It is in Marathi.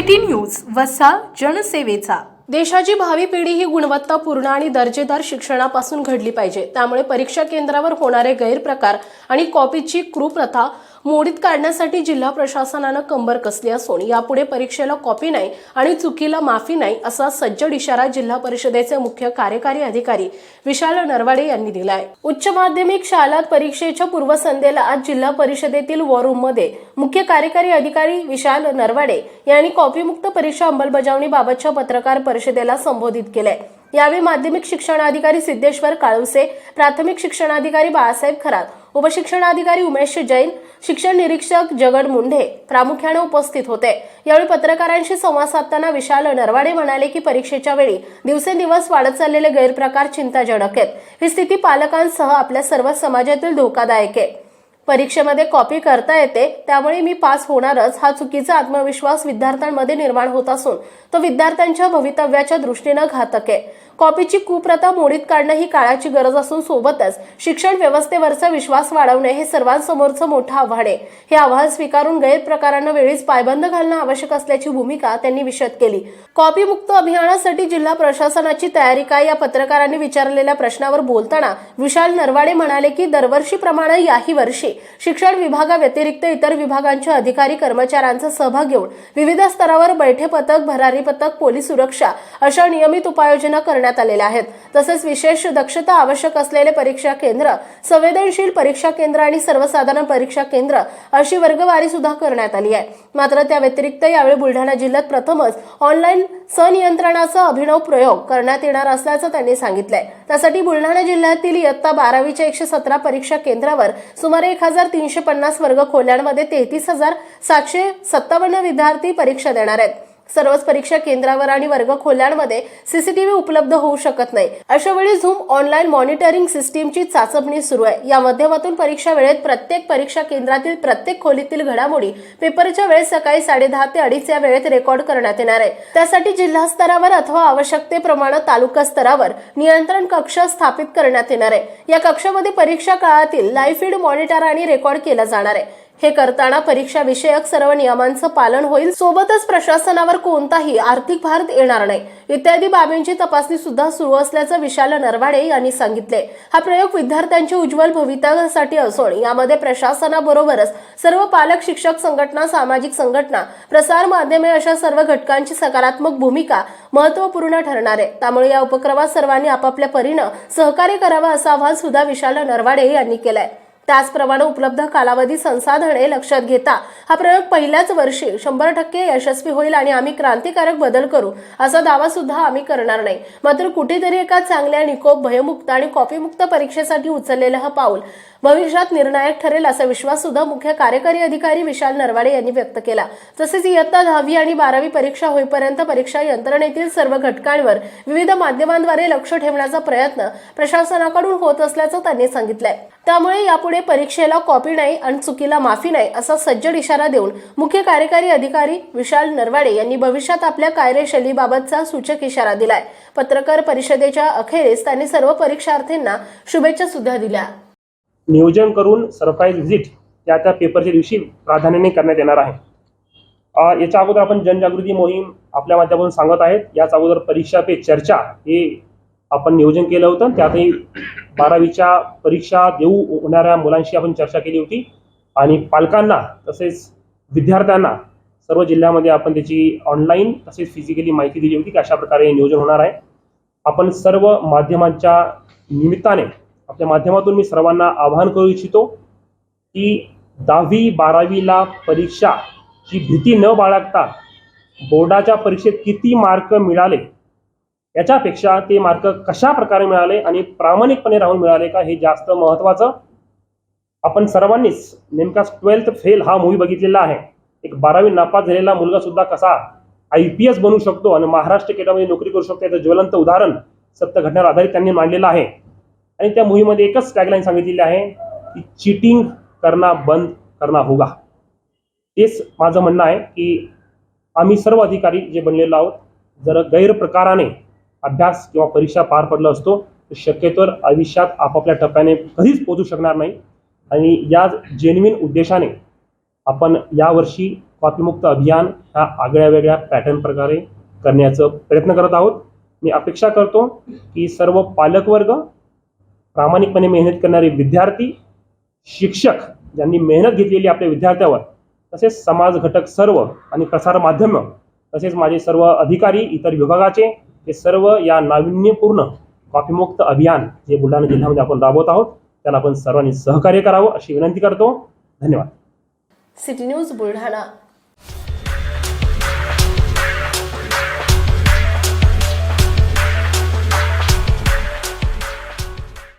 सिटी न्यूज वसा जनसेवेचा. देशाची भावी पिढी ही गुणवत्तापूर्ण आणि दर्जेदार शिक्षणापासून घडली पाहिजे. त्यामुळे परीक्षा केंद्रावर होणारे गैरप्रकार आणि कॉपीची कृप्रथा मोडीत काढण्यासाठी जिल्हा प्रशासनानं कंबर कसली असून यापुढे परीक्षेला कॉपी नाही आणि चुकीला माफी नाही असा सज्जड इशारा जिल्हा परिषदेचे मुख्य कार्यकारी अधिकारी विशाल नरवाडे यांनी दिलाय. उच्च माध्यमिक शाळात परीक्षेच्या पूर्वसंध्येला आज जिल्हा परिषदेतील वॉरूममध्ये मुख्य कार्यकारी अधिकारी विशाल नरवाडे यांनी कॉपीमुक्त परीक्षा अंमलबजावणीबाबतच्या पत्रकार परिषदेला संबोधित केलंय. यावेळी माध्यमिक शिक्षणाधिकारी सिद्धेश्वर काळुसे प्राथमिक शिक्षणाधिकारी बाळासाहेब खरात उपशिक्षणाधिकारी उमेश जैन शिक्षण निरीक्षक जगड मुंढे प्रामुख्याने उपस्थित होते. यावेळी पत्रकारांशी संवाद साधताना विशाल नरवाडे म्हणाले की परीक्षेच्या वेळी दिवसेंदिवस वाढत चाललेले गैरप्रकार चिंताजनक आहेत. ही स्थिती पालकांसह आपल्या सर्व समाजातील धोकादायक आहे. परीक्षेमध्ये कॉपी करता येते त्यामुळे मी पास होणारच. हा चुकीचा आत्मविश्वास विद्यार्थ्यांमध्ये निर्माण होत असून तो विद्यार्थ्यांच्या भवितव्याच्या दृष्टीनं घातक आहे. कॉपीची कुप्रथा मोडीत काढणं ही काळाची गरज असून सोबतच शिक्षण व्यवस्थेवरचा विश्वास वाढवणे हे सर्वांसमोरचं मोठं आव्हान आहे. हे आव्हान स्वीकारून गैरप्रकारांना वेळीच पायबंद घालणं आवश्यक असल्याची भूमिका त्यांनी विशद केली. कॉपी मुक्त अभियानासाठी जिल्हा प्रशासनाची तयारी काय या पत्रकारांनी विचारलेल्या प्रश्नावर बोलताना विशाल नरवाडे म्हणाले की दरवर्षीप्रमाणे याही वर्षी शिक्षण विभागाव्यतिरिक्त इतर विभागांच्या अधिकारी कर्मचाऱ्यांचा सहभाग घेऊन विविध स्तरावर बैठे पथक भरारी पथक पोलीस सुरक्षा अशा नियमित उपाययोजना करण्यात आलेल्या आहेत. तसेच विशेष दक्षता आवश्यक असलेले परीक्षा केंद्र संवेदनशील परीक्षा केंद्र आणि सर्वसाधारण परीक्षा केंद्र अशी वर्गवारी सुद्धा करण्यात आली आहे. मात्र त्या व्यतिरिक्त यावेळी बुलढाणा जिल्ह्यात प्रथमच ऑनलाईन सनियंत्रणाचा अभिनव प्रयोग करण्यात येणार असल्याचं त्यांनी सांगितलंय. त्यासाठी बुलढाणा जिल्ह्यातील इयत्ता बारावीच्या एकशे सतरा परीक्षा केंद्रावर सुमारे एक हजार तीनशे पन्नास वर्ग खोल्यांमध्ये तेहतीस हजार सातशे सत्तावन्न विद्यार्थी परीक्षा देणार आहेत. सर्वच परीक्षा केंद्रावर आणि वर्ग खोल्यांमध्ये सीसीटीव्ही उपलब्ध होऊ शकत नाही. अशा वेळी झूम ऑनलाईन मॉनिटरिंग सिस्टीमची चाचपणी सुरू आहे. या माध्यमातून परीक्षा वेळेत प्रत्येक परीक्षा केंद्रातील प्रत्येक खोलीतील घडामोडी पेपरच्या वेळेस सकाळी साडेदहा ते अडीच या वेळेत रेकॉर्ड करण्यात येणार आहे. त्यासाठी जिल्हा स्तरावर अथवा आवश्यकतेप्रमाणे तालुका स्तरावर नियंत्रण कक्ष स्थापित करण्यात येणार आहे. या कक्षामध्ये परीक्षा काळातील लाईव्ह फीड मॉनिटर आणि रेकॉर्ड केला जाणार आहे. हे करताना परीक्षा विषयक सर्व नियमांचं पालन होईल. सोबतच प्रशासनावर कोणताही आर्थिक भार येणार नाही. इत्यादी बाबींची तपासणी सुद्धा सुरू असल्याचं विशाल नरवाडे यांनी सांगितले. हा प्रयोग विद्यार्थ्यांच्या उज्ज्वल भवितव्यासाठी असून यामध्ये प्रशासनाबरोबरच सर्व पालक शिक्षक संघटना सामाजिक संघटना प्रसार माध्यमे अशा सर्व घटकांची सकारात्मक भूमिका महत्त्वपूर्ण ठरणार आहे. त्यामुळे या उपक्रमात सर्वांनी आपापल्या परीनं सहकार्य करावं असं आवाहन सुद्धा विशाल नरवाडे यांनी केलंय. त्याचप्रमाणे उपलब्ध कालावधी संसाधने लक्षात घेता हा प्रयोग पहिल्याच वर्षी शंभर टक्के यशस्वी होईल आणि आम्ही क्रांतिकारक बदल करू असा दावा सुद्धा आम्ही करणार नाही. मात्र कुठेतरी एका चांगल्या निकोप भयमुक्त आणि कॉपीमुक्त परीक्षेसाठी उचललेलं हा पाऊल भविष्यात निर्णायक ठरेल असा विश्वास सुद्धा मुख्य कार्यकारी अधिकारी विशाल नरवाडे यांनी व्यक्त केला. तसेच इयत्ता दहावी आणि बारावी परीक्षा होईपर्यंत परीक्षा यंत्रणेतील सर्व घटकांवर विविध माध्यमांद्वारे लक्ष ठेवण्याचा प्रयत्न प्रशासनाकडून होत असल्याचं त्यांनी सांगितलंय. त्यामुळे यापुढे परीक्षेला कॉपी नाही आणि चुकीला माफी नाही असा सज्जड इशारा देऊन मुख्य कार्यकारी अधिकारी विशाल नरवाडे यांनी भविष्यात आपल्या कार्यशैलीबाबतचा सूचक इशारा दिलाय. पत्रकार परिषदेच्या अखेरीस त्यांनी सर्व परीक्षार्थींना शुभेच्छा सुद्धा दिल्या. नियोजन करून सरप्राईज व्हिजिट त्या त्या पेपरच्या दिवशी प्राधान्याने करण्यात येणार आहे. याच्या अगोदर आपण जनजागृती मोहीम आपल्या माध्यमातून सांगत आहेत. याच अगोदर परीक्षा पे चर्चा हे आपण नियोजन केलं होतं त्यातही बारावीच्या परीक्षा देऊ होणाऱ्या मुलांशी आपण चर्चा केली होती. आणि पालकांना तसेच विद्यार्थ्यांना सर्व जिल्ह्यामध्ये आपण त्याची ऑनलाईन तसेच फिजिकली माहिती दिली होती की अशा प्रकारे हे नियोजन होणार आहे. आपण सर्व माध्यमांच्या निमित्ताने आपल्या माध्यमातून मी सर्वांना आवाहन करू इच्छितो की दहावी बारावीला परीक्षा ची भीती न बाळगता बोर्डाच्या परीक्षेत किती मार्क मिळाले याच्यापेक्षा ते मार्क कशा प्रकारे मिळाले आणि प्रामाणिकपणे राहून मिळाले का हे जास्त महत्त्वाचं आपण सर्वांनीच नेमका ट्वेल्थ फेल हा मूवी बघितलेला आहे. एक बारावी नापास झालेला मुलगा सुद्धा कसा आय पी एस बनू शकतो आणि महाराष्ट्र केटामध्ये नोकरी करू शकतो याचं ज्वलंत उदाहरण सत्य घटनेवर आधारित त्यांनी मांडलेलं आहे. आणि त्या मूवीमध्ये एकच टॅगलाईन सांगितलेली आहे की चिटिंग करना बंद करना होगा. तेच माझं म्हणणं आहे की आम्ही सर्व अधिकारी जे बनलेलो आहोत जर गैरप्रकाराने अभ्यास किंवा परीक्षा पार पडला असतो तर शक्यतोवर आयुष्यात आपापल्या टप्प्याने कधीच पोचू शकणार नाही. आणि या जेन्युन उद्देशाने आपण यावर्षी कॉपीमुक्त अभियान ह्या आगळ्या वेगळ्या पॅटर्न प्रकारे करण्याचा प्रयत्न करत आहोत. मी अपेक्षा करतो की सर्व पालकवर्ग प्रामाणिकपणे मेहनत करणारे विद्यार्थी शिक्षक ज्यांनी मेहनत घेतलेली आपल्या विद्यार्थ्यावर तसेच समाज घटक सर्व आणि प्रसारमाध्यमं तसेच माझे सर्व अधिकारी इतर विभागाचे हे सर्व या नाविन्यपूर्ण कॉपीमुक्त अभियान जे बुलढाणा जिल्ह्यामध्ये आपण राबवत आहोत त्याला आपण सर्वांनी सहकार्य करावं अशी विनंती करतो. धन्यवाद. City news Buldhana.